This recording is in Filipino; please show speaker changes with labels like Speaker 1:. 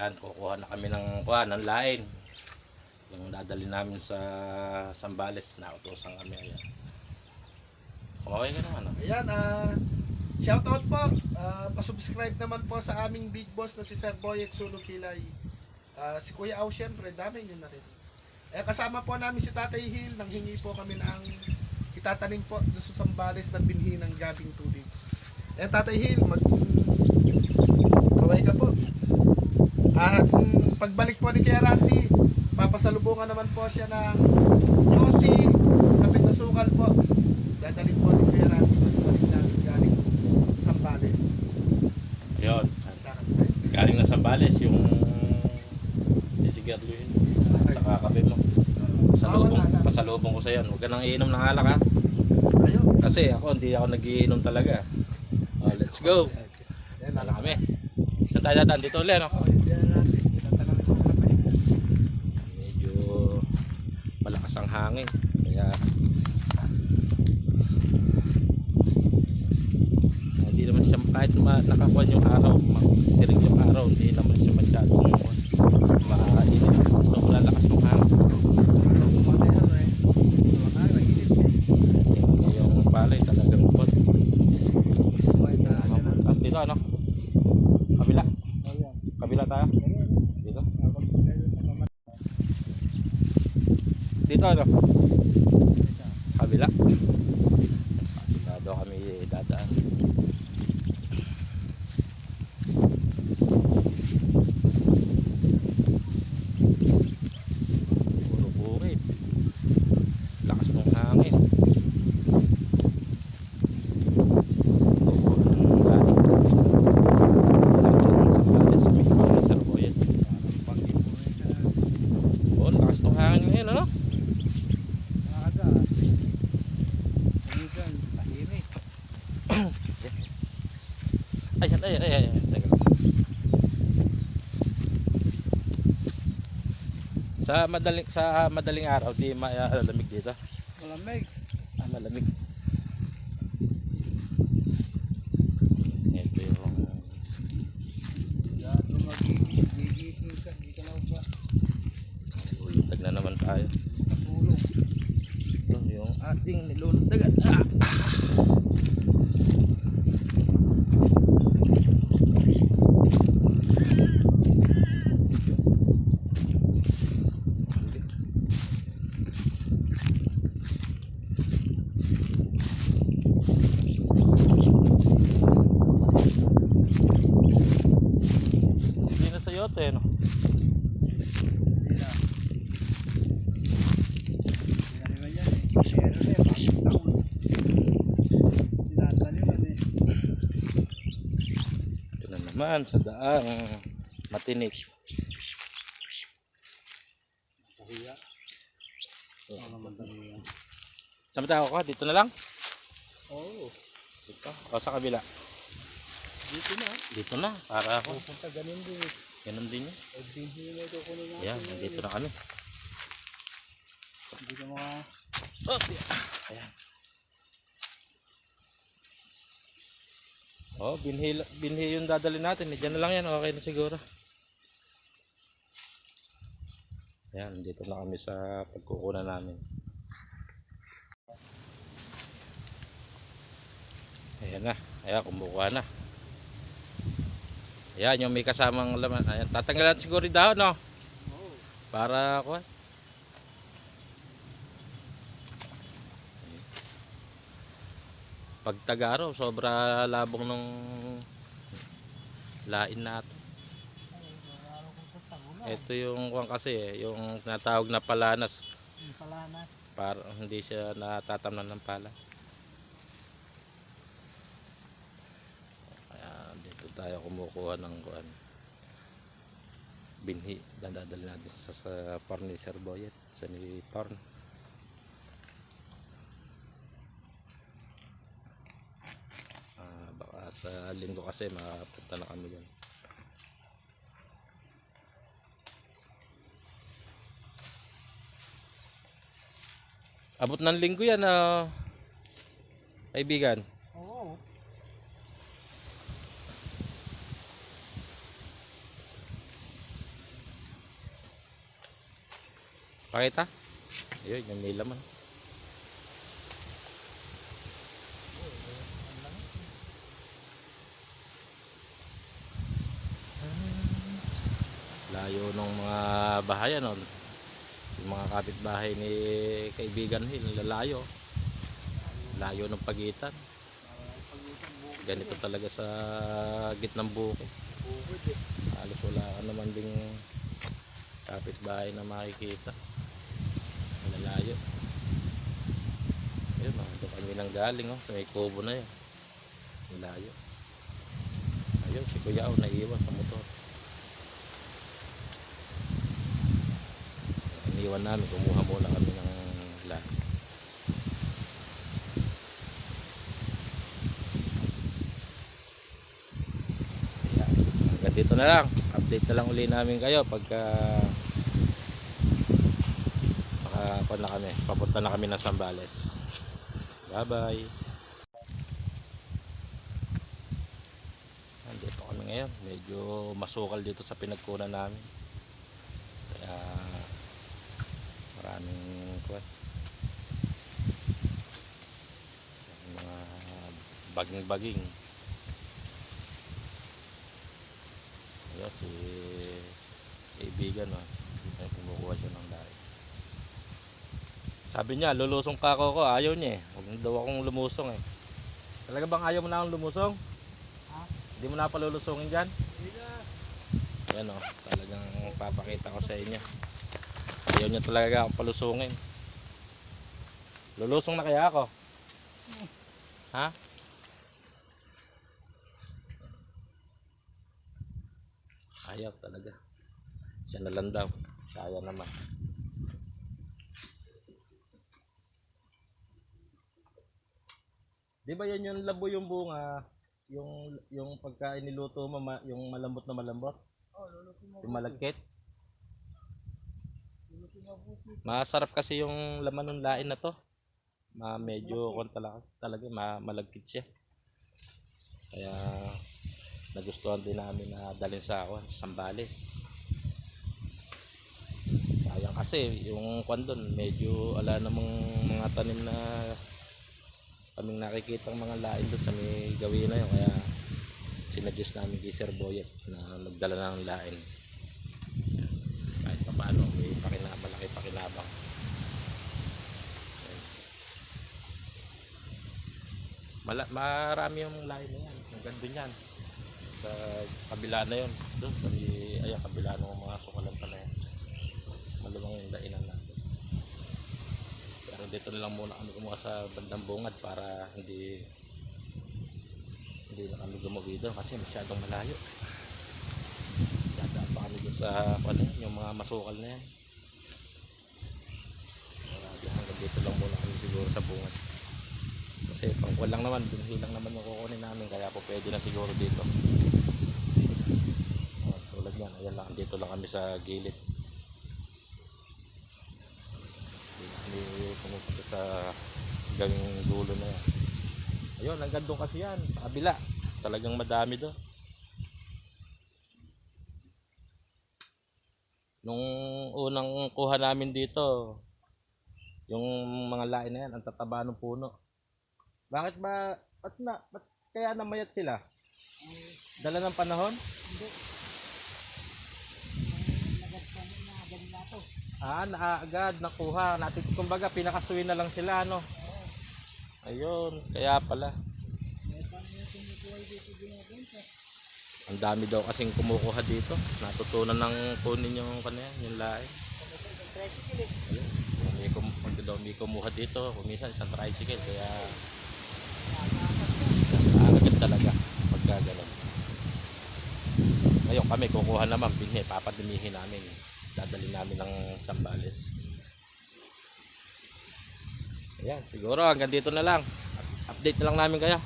Speaker 1: Yan, kukuha na kami ng kuha, ng lain. Yung dadali namin sa Sambales, nautosan kami. Ayan. Kumaway ka naman, no?
Speaker 2: Ayan, ah, shoutout po. Ah, pasubscribe naman po sa aming big boss na si Sir Boy at Sulong Pilay. Ah, si Kuya Au, syempre, dami nyo na rin. Eh, kasama po namin si Tatay Hill, nanghingi po kami ng itatanim po doon sa Sambales na binhi ng gabing tubig. Eh, Tatay Hill, mag... Kaway ka po. At mm, pagbalik po ni Kuya Randy, papasalubungan naman po siya ng Yossi, kapit na sukal po. Dadalhin po ni Kuya Randy, pagbalik namin galing Sambales.
Speaker 1: Ayun.
Speaker 2: Na.
Speaker 1: Galing na Sambales, yung sisigarluhin. Saka kape mo. Pasalubong, pasalubong ko sa yan. Huwag ka nang iinom ng alak ha. Kasi ako, hindi ako nagiinom talaga. Oh, let's go.
Speaker 2: Ayan,
Speaker 1: Wala kami. Saan tayo dadaan? Dito ulit, no?
Speaker 2: Oh, hindi na natin. Tatagalin ko na tayo.
Speaker 1: Medyo ang hangin. Kaya hindi naman siya kahit nakakuha yung araw, tirig yung araw, hindi naman siya masyadong maainit. Sobrang lakas ng hangin. Yung palay talagang pot. Dito ano? Kabila. Kabila tayo. Dito. Dito ano? Kabila. Kabila daw kami dadaan. Puro bukid. Lakas ng hangin. Tubo ng galing. Sa may pangin sa Roboyan. Oh, lakas ng hangin ngayon, ano? Ayan, ayan, ayan. Sa madaling sa madaling araw di malamig dito.
Speaker 2: Malamig.
Speaker 1: Ah, malamig. Ito yung ulutag na naman tayo. Ito yung ating nilulutagan. Ah! Hindi na sa yote, no? Ito na naman sa daang matinik. Saan ba tayo ka? Dito na lang?
Speaker 2: Oo.
Speaker 1: Dito. O sa kabila?
Speaker 2: Dito na.
Speaker 1: Dito na. Para ako.
Speaker 2: Pupunta ganun din.
Speaker 1: Ganun din yun.
Speaker 2: O binhi na ito kunin natin.
Speaker 1: Ayan, nandito na kami.
Speaker 2: Hindi ka mga...
Speaker 1: Oh, ayan. Oh, binhi, binhi yung dadali natin. Diyan na lang yan. Okay na siguro. Ayan, dito na kami sa pagkukunan namin. Ayan na. Ayan, kumukuha na. Ayan, yung may kasamang laman. Ayan, tatanggalan siguro yung dahon, no? Para, kuha. Pag tagaraw, sobra labong ng lain natin. Ito yung kuwan kasi eh, yung natawag na palanas
Speaker 2: palanas.
Speaker 1: para hindi siya natatamnan ng pala. Kaya dito tayo kumukuha ng kuwan. Binhi, dadadali natin sa, sa Sir Boyet, sa ni Parn. sa linggo kasi makapunta na kami dyan abot ng linggo yan uh, kaibigan.
Speaker 2: Oo. Oh.
Speaker 1: pakita. Ayun yung nilaman Layo ng mga bahay ano. Yung mga kapitbahay ni kaibigan Hill, lalayo. Layo ng pagitan. Ganito talaga sa gitnang bukid. Halos wala ka naman ding kapitbahay na makikita. Lalayo. Ayun oh, doon kami nang galing oh, sa may kubo na yun. Layo. Ayun, si Kuya oh, naiwan sa motor. Iniwan namin, kumuha muna kami ng lahat. Hanggang dito na lang. Update na lang uli namin kayo pagka makakuha na kami. Papunta na kami ng Sambales. Bye bye. Nandito kami ngayon. Medyo masukal dito sa pinagkunan namin. Kaya maraming kuwan. Mga baging-baging. Ayun, si kaibigan, no? Ay, kumukuha siya ng lahi. Sabi niya, lulusong ka ako ko. Ayaw niya eh. Huwag daw akong lumusong eh. Talaga bang ayaw mo na akong lumusong?
Speaker 2: Ha?
Speaker 1: Hindi mo na palulusongin dyan? Yan o, talagang papakita ko sa inyo. Ayaw niya talaga akong palusungin. Lulusong na kaya ako? Ha? Ayaw talaga. Siya na lang daw. Kaya naman. Di ba yan yung labo yung bunga? Yung yung pagka iniluto mo, ma- yung malambot na malambot? Yung malagkit? Masarap kasi yung laman ng lain na to. Ma medyo kon talaga, talaga ma malagkit siya. Kaya nagustuhan din namin na dalhin sa ako, Sambales. Sayang kasi yung kwan doon, medyo ala namang mga tanim na kaming nakikita mga lain doon sa may gawin na yun. Kaya sinadjust namin kay Sir Boyet na magdala ng lain. Kahit pa paano, pakinabang. Mala, marami yung lain na yan. Ang ganda niyan. Sa kabila na yun. Doon sa ay, kabila ng mga sukalan pa na yan. Maluwang yung lainan natin. Pero dito na lang muna kami kumuha sa bandang bungad para hindi hindi na kami gumuwi doon kasi masyadong malayo. Dadaan pa kami doon sa ano, yun, yung mga masukal na yan. Kaya hanggang dito lang muna kami siguro sa bungad. Kasi pang lang naman, binhi lang naman yung kukunin namin kaya po pwede na siguro dito. Oh, tulad yan, ayan lang, dito lang kami sa gilid. Hindi kami pumupunta sa gawing dulo na yan. Ayun, hanggang doon kasi yan, sa kabila. Talagang madami doon. Nung unang kuha namin dito, yung mga lain na yan, ang tataba ng puno. Bakit ba, ba't na, ba't kaya namayat sila? Dala ng panahon? Ah, naagad, nakuha. Natin, kumbaga, pinakasuwi na lang sila, ano? Ayun, kaya pala. Ang dami daw kasing kumukuha dito. Natutunan ng kunin yung kanyan, yung lahi. Ayun, may, kum pag daw may kumuha dito, kumisan isang tricycle, kaya nakakagad talaga pagka ganun. Ngayon kami kukuha naman, binhi, papadimihin namin. Dadali namin ng Sambales. Ayan, siguro hanggang dito na lang. Update na lang namin kayo.